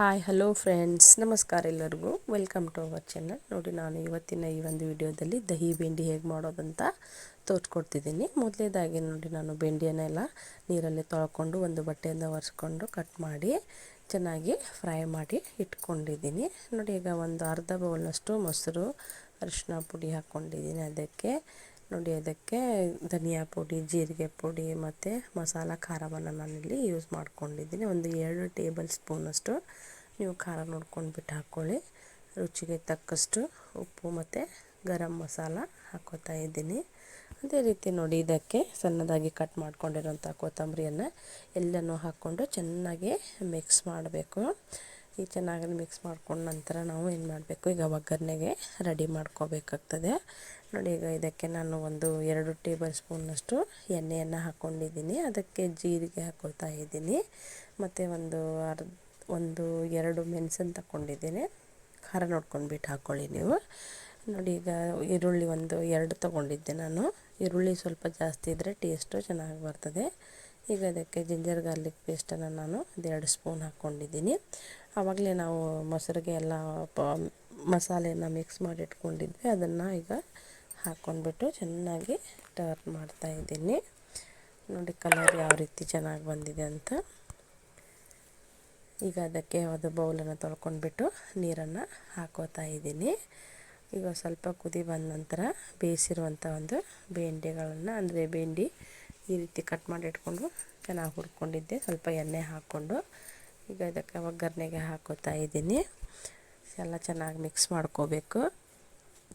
Hi hello friends ನಮಸ್ಕಾರ ಎಲ್ಲರಿಗೂ. Welcome to our channel ನೋಡಿ, ನಾನು ಇವತ್ತಿನ ಈ ಒಂದು ವಿಡಿಯೋದಲ್ಲಿ ದಹಿ ಬೆಂಡಿ ಹೇಗೆ ಮಾಡೋದಂತ ತೋರಿಸ್ಕೊಡ್ತಿದ್ದೀನಿ. ಮೊದಲೇದಾಗಿ ನೋಡಿ, ನಾನು ಬೆಂಡಿಯನ್ನೆಲ್ಲ ನೀರಲ್ಲಿ ತೊಳ್ಕೊಂಡು ಒಂದು ಬಟ್ಟೆಯಿಂದ ಒರೆಸ್ಕೊಂಡು ಕಟ್ ಮಾಡಿ ಚೆನ್ನಾಗಿ ಫ್ರೈ ಮಾಡಿ ಇಟ್ಕೊಂಡಿದ್ದೀನಿ. ನೋಡಿ, ಈಗ ಒಂದು ಅರ್ಧ ಬೌಲ್ನಷ್ಟು ಮೊಸರು ಅರಿಶಿನ ಪುಡಿ ಹಾಕ್ಕೊಂಡಿದ್ದೀನಿ ಅದಕ್ಕೆ ನೋಡಿ ಅದಕ್ಕೆ ಧನಿಯಾ ಪುಡಿ, ಜೀರಿಗೆ ಪುಡಿ ಮತ್ತು ಮಸಾಲ ಖಾರವನ್ನು ನಾನಿಲ್ಲಿ ಯೂಸ್ ಮಾಡ್ಕೊಂಡಿದ್ದೀನಿ. ಒಂದು ಎರಡು ಟೇಬಲ್ ಸ್ಪೂನಷ್ಟು ನೀವು ಖಾರ ನೋಡ್ಕೊಂಡ್ಬಿಟ್ಟು ಹಾಕ್ಕೊಳ್ಳಿ ರುಚಿಗೆ ತಕ್ಕಷ್ಟು ಉಪ್ಪು ಮತ್ತು ಗರಂ ಮಸಾಲ ಹಾಕೋತಾ ಇದ್ದೀನಿ. ಅದೇ ರೀತಿ ನೋಡಿ ಇದಕ್ಕೆ ಸಣ್ಣದಾಗಿ ಕಟ್ ಮಾಡ್ಕೊಂಡಿರೋಂಥ ಕೊತ್ತಂಬರಿಯನ್ನು ಎಲ್ಲನೂ ಹಾಕ್ಕೊಂಡು ಚೆನ್ನಾಗಿ ಮಿಕ್ಸ್ ಮಾಡಬೇಕು. ಈ ಚೆನ್ನಾಗಿ ಮಿಕ್ಸ್ ಮಾಡ್ಕೊಂಡ ನಂತರ ನಾವು ಏನು ಮಾಡಬೇಕು? ಈಗ ಒಗ್ಗರಣೆಗೆ ರೆಡಿ ಮಾಡ್ಕೋಬೇಕಾಗ್ತದೆ. ನೋಡಿ, ಈಗ ಇದಕ್ಕೆ ನಾನು ಒಂದು ಎರಡು ಟೇಬಲ್ ಸ್ಪೂನಷ್ಟು ಎಣ್ಣೆಯನ್ನು ಹಾಕ್ಕೊಂಡಿದ್ದೀನಿ ಅದಕ್ಕೆ ಜೀರಿಗೆ ಹಾಕ್ಕೊಳ್ತಾ ಇದ್ದೀನಿ. ಮತ್ತು ಒಂದು ಅರ್ಧ, ಒಂದು ಎರಡು ಮೆಣಸನ್ನು ತಗೊಂಡಿದ್ದೀನಿ ಖಾರ ನೋಡ್ಕೊಂಡ್ಬಿಟ್ಟು ಹಾಕ್ಕೊಳ್ಳಿ ನೀವು. ನೋಡಿ, ಈಗ ಈರುಳ್ಳಿ ಒಂದು ಎರಡು ತೊಗೊಂಡಿದ್ದೆ ನಾನು. ಈರುಳ್ಳಿ ಸ್ವಲ್ಪ ಜಾಸ್ತಿ ಇದ್ದರೆ ಟೇಸ್ಟು ಚೆನ್ನಾಗಿ ಬರ್ತದೆ. ಈಗ ಅದಕ್ಕೆ ಜಿಂಜರ್ ಗಾರ್ಲಿಕ್ ಪೇಸ್ಟನ್ನು ನಾನು ಒಂದೆರಡು ಸ್ಪೂನ್ ಹಾಕ್ಕೊಂಡಿದ್ದೀನಿ. ಆವಾಗಲೇ ನಾವು ಮೊಸರಿಗೆ ಎಲ್ಲ ಪ, ಮಸಾಲೆಯನ್ನು ಮಿಕ್ಸ್ ಮಾಡಿ ಇಟ್ಕೊಂಡಿದ್ವಿ ಅದನ್ನು ಈಗ ಹಾಕ್ಕೊಂಡ್ಬಿಟ್ಟು ಚೆನ್ನಾಗಿ ಟರ್ನ್ ಮಾಡ್ತಾ ಇದ್ದೀನಿ. ನೋಡಿ ಕಲರ್ ಯಾವ ರೀತಿ ಚೆನ್ನಾಗಿ ಬಂದಿದೆ ಅಂತ. ಈಗ ಅದಕ್ಕೆ ಅದು ಬೌಲನ್ನು ತೊಳ್ಕೊಂಡ್ಬಿಟ್ಟು ನೀರನ್ನು ಹಾಕೋತಾ ಇದ್ದೀನಿ. ಈಗ ಸ್ವಲ್ಪ ಕುದಿ ಬಂದ ನಂತರ ಬೇಯಿಸಿರುವಂಥ ಒಂದು ಬೆಂಡೆಗಳನ್ನು, ಅಂದರೆ ಬೆಂಡಿ ಈ ರೀತಿ ಕಟ್ ಮಾಡಿ ಇಟ್ಕೊಂಡು ಚೆನ್ನಾಗಿ ಹುರ್ಕೊಂಡಿದ್ದೆ. ಸ್ವಲ್ಪ ಎಣ್ಣೆ ಹಾಕ್ಕೊಂಡು ಈಗ ಇದಕ್ಕೆ ಒಗ್ಗರಣೆಗೆ ಹಾಕೋತಾ ಇದ್ದೀನಿ. ಎಲ್ಲ ಚೆನ್ನಾಗಿ ಮಿಕ್ಸ್ ಮಾಡ್ಕೋಬೇಕು.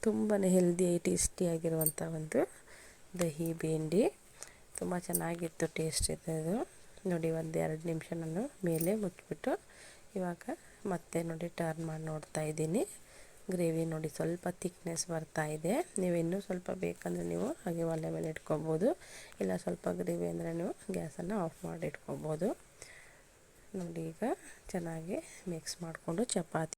ತುಂಬಾ ಹೆಲ್ದಿ ಟೇಸ್ಟಿಯಾಗಿರುವಂಥ ಒಂದು ದಹಿ, ಬೇಂಡಿ. ತುಂಬ ಚೆನ್ನಾಗಿತ್ತು ಟೇಸ್ಟ್ ಇದು. ನೋಡಿ ಒಂದು ಎರಡು ನಿಮಿಷ ನಾನು ಮೇಲೆ ಮುಚ್ಚಿಬಿಟ್ಟು ಇವಾಗ ಮತ್ತೆ ನೋಡಿ ಟರ್ನ್ ಮಾಡಿ ನೋಡ್ತಾ ಇದ್ದೀನಿ. ಗ್ರೇವಿ ನೋಡಿ ಸ್ವಲ್ಪ ತಿಕ್ನೆಸ್ ಬರ್ತಾ ಇದೆ. ನೀವು ಇನ್ನೂ ಸ್ವಲ್ಪ ಬೇಕಂದರೆ ನೀವು ಹಾಗೆ ಒಲೆ ಮೇಲೆ ಇಟ್ಕೊಬೋದು. ಇಲ್ಲ ಸ್ವಲ್ಪ ಗ್ರೇವಿ ಅಂದರೆ ನೀವು ಗ್ಯಾಸನ್ನು ಆಫ್ ಮಾಡಿ ಇಟ್ಕೊಬೋದು. ನೋಡಿ ಈಗ ಚೆನ್ನಾಗಿ ಮಿಕ್ಸ್ ಮಾಡಿಕೊಂಡು ಚಪಾತಿ.